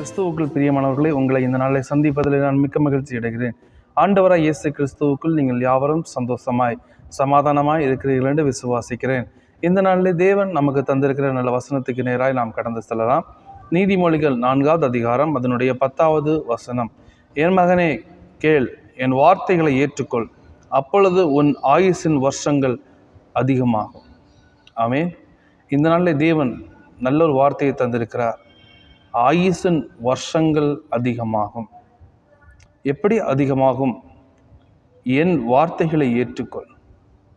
கிறிஸ்துவுக்குள் பிரியமானவர்களே உங்களை இந்த நாளை சந்திப்பதில் நான் மிக்க மகிழ்ச்சி அடைகிறேன். ஆண்டவராய் இயேசு கிறிஸ்துவுக்குள் நீங்கள் யாவரும் சந்தோஷமாய் சமாதானமாய் இருக்கிறீர்கள் என்று விசுவாசிக்கிறேன். இந்த நாளிலே தேவன் நமக்கு தந்திருக்கிற நல்ல வசனத்துக்கு நேராய் நாம் கடந்து செல்லலாம். நீதிமொழிகள் நான்காவது அதிகாரம் அதனுடைய பத்தாவது வசனம். என் மகனே கேள் என் வார்த்தைகளை ஏற்றுக்கொள். அப்பொழுது உன் ஆயுசின் வருஷங்கள் அதிகமாகும். ஆமே இந்த நாளில் தேவன் நல்ல ஒரு வார்த்தையை தந்திருக்கிறார். ஆயுசின் வருஷங்கள் அதிகமாகும். எப்படி அதிகமாகும்? என் வார்த்தைகளை ஏற்றுக்கொள்.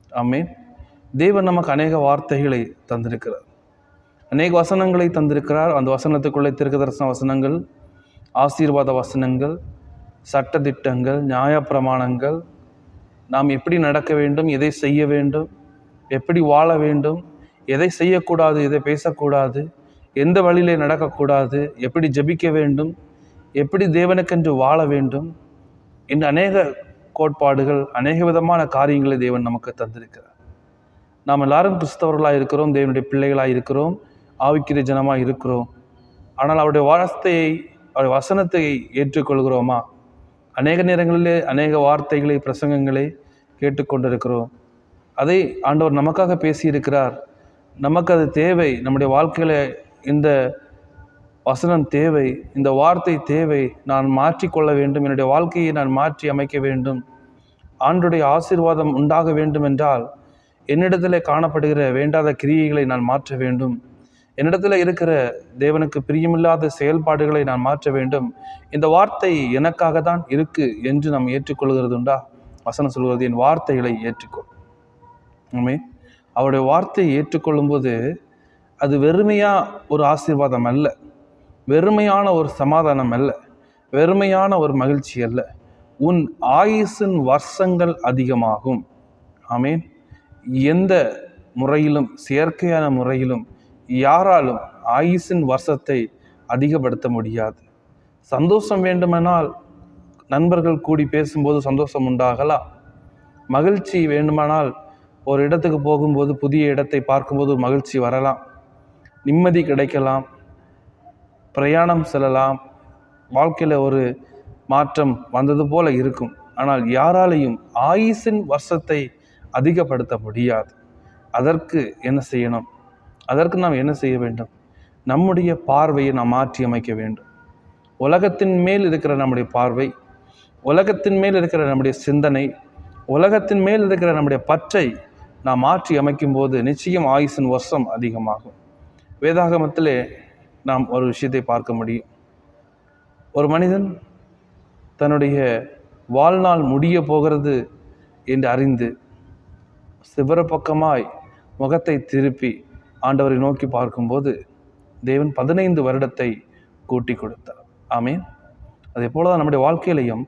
ஆமென். தேவன் நமக்கு அநேக வார்த்தைகளை தந்திருக்கிறார். அநேக வசனங்களை தந்திருக்கிறார். அந்த வசனத்துக்குள்ளே தீர்க்கதரிசன வசனங்கள் ஆசீர்வாத வசனங்கள் சட்டத்திட்டங்கள் நியாயப்பிரமாணங்கள். நாம் எப்படி நடக்க வேண்டும்? எதை செய்ய வேண்டும்? எப்படி வாழ வேண்டும்? எதை செய்யக்கூடாது? எதை பேசக்கூடாது? எந்த வழியிலே நடக்கக்கூடாது எப்படி ஜெபிக்க வேண்டும் எப்படி தேவனுக்கென்று வாழ வேண்டும் இன்னும் அநேக கோட்பாடுகள் அநேக விதமான காரியங்களை தேவன் நமக்கு தந்திருக்கிறார். நாம் எல்லாரும் கிறிஸ்தவர்களாக இருக்கிறோம் தேவனுடைய பிள்ளைகளாக இருக்கிறோம் ஆவிக்கிற ஜனமாக இருக்கிறோம். ஆனால் அவருடைய வார்த்தையை அவருடைய வசனத்தை ஏற்றுக்கொள்கிறோமா? அநேக நேரங்களிலே அநேக வார்த்தைகளை பிரசங்கங்களை கேட்டுக்கொண்டிருக்கிறோம். அதை ஆண்டவர் நமக்காக பேசியிருக்கிறார். நமக்கு அது தேவை. நம்முடைய வாழ்க்கையில் இந்த வசனம் தேவை இந்த வார்த்தை தேவை நான் மாற்றிக்கொள்ள வேண்டும் என்னுடைய வாழ்க்கையை நான் மாற்றி அமைக்க வேண்டும். ஆண்டுடைய ஆசீர்வாதம் உண்டாக வேண்டும் என்றால் என்னிடத்தில் காணப்படுகிற வேண்டாத கிரியைகளை நான் மாற்ற வேண்டும். என்னிடத்தில் இருக்கிற தேவனுக்கு பிரியமில்லாத செயல்பாடுகளை நான் மாற்ற வேண்டும். இந்த வார்த்தை எனக்காக தான் இருக்கு என்று நாம் ஏற்றுக்கொள்கிறது உண்டா வசனம் சொல்கிறது என் வார்த்தைகளை ஏற்றுக்கொள். உண்மை அவருடைய வார்த்தையை ஏற்றுக்கொள்ளும்போது அது வெறுமையாக ஒரு ஆசீர்வாதம் அல்ல. வெறுமையான ஒரு சமாதானம் அல்ல. வெறுமையான ஒரு மகிழ்ச்சி அல்ல. உன் ஆயுசின் வருஷங்கள் அதிகமாகும். ஆமேன். எந்த முறையிலும் செயற்கையான முறையிலும் யாராலும் ஆயுசின் வருஷத்தை அதிகப்படுத்த முடியாது. சந்தோஷம் வேண்டுமானால் நண்பர்கள் கூடி பேசும்போது சந்தோஷம் உண்டாகலாம் மகிழ்ச்சி வேண்டுமானால் ஒரு இடத்துக்கு போகும்போது புதிய இடத்தை பார்க்கும்போது ஒரு மகிழ்ச்சி வரலாம். நிம்மதி கிடைக்கலாம் பிரயாணம் செல்லலாம். வாழ்க்கையில் ஒரு மாற்றம் வந்தது போல இருக்கும். ஆனால் யாராலையும் ஆயுசின் வருஷத்தை அதிகப்படுத்த முடியாது. அதற்கு என்ன செய்யணும்? அதற்கு நாம் என்ன செய்ய வேண்டும்? நம்முடைய பார்வையை நாம் மாற்றி அமைக்க வேண்டும். உலகத்தின் மேல் இருக்கிற நம்முடைய பார்வை உலகத்தின் மேல் இருக்கிற நம்முடைய சிந்தனை உலகத்தின் மேல் இருக்கிற நம்முடைய பற்றை நாம் மாற்றி அமைக்கும் போது நிச்சயம் ஆயுசின் வருஷம் அதிகமாகும். வேதாகமத்திலே நாம் ஒரு விஷயத்தை பார்க்க முடியும் ஒரு மனிதன் தன்னுடைய வாழ்நாள் முடிய போகிறது என்று அறிந்து சிவரப்பக்கமாய் முகத்தை திருப்பி ஆண்டவரை நோக்கி பார்க்கும்போது தேவன் பதினைந்து வருடத்தை கூட்டி கொடுத்தார். ஆமீன். அதே போல தான் நம்முடைய வாழ்க்கையிலையும்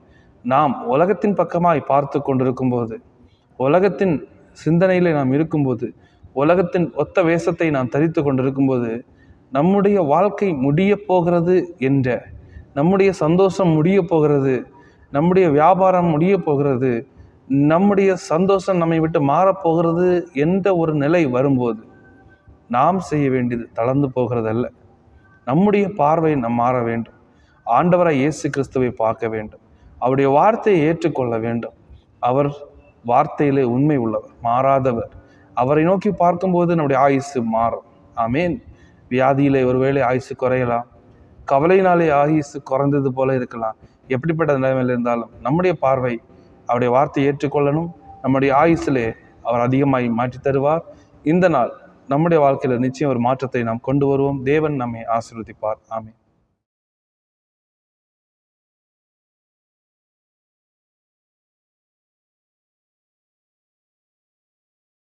நாம் உலகத்தின் பக்கமாய் பார்த்து கொண்டிருக்கும் போது உலகத்தின் சிந்தனையில் நாம் இருக்கும்போது உலகத்தின் ஒத்த வேஷத்தை நாம் தரித்து கொண்டிருக்கும்போது நம்முடைய வாழ்க்கை முடிய போகிறது என்ற நம்முடைய சந்தோஷம் முடிய போகிறது நம்முடைய வியாபாரம் முடிய போகிறது நம்முடைய சந்தோஷம் நம்மை விட்டு மாறப்போகிறது என்ற ஒரு நிலை வரும்போது நாம் செய்ய வேண்டியது தளர்ந்து போகிறதல்ல. நம்முடைய பார்வை நம் மாற வேண்டும். ஆண்டவராய் இயேசு கிறிஸ்துவை பார்க்க வேண்டும். அவருடைய வார்த்தையை ஏற்றுக்கொள்ள வேண்டும். அவர் வார்த்தையிலே உண்மை உள்ளவர் மாறாதவர். அவரை நோக்கி பார்க்கும்போது நம்முடைய ஆயுசு மாறும். ஆமேன். வியாதியிலே ஒருவேளை ஆயுசு குறையலாம். கவலையினாலே ஆயுசு குறைந்தது போல இருக்கலாம். எப்படிப்பட்ட நிலைமையில் இருந்தாலும் நம்முடைய பார்வை அவருடைய வார்த்தையை ஏற்றுக்கொள்ளணும். நம்முடைய ஆயுசிலே அவர் அதிகமாகி மாற்றி தருவார். இந்த நாள் நம்முடைய வாழ்க்கையில் நிச்சயம் ஒரு மாற்றத்தை நாம் கொண்டு வருவோம். தேவன் நம்மை ஆசீர்வதிப்பார். ஆமேன்.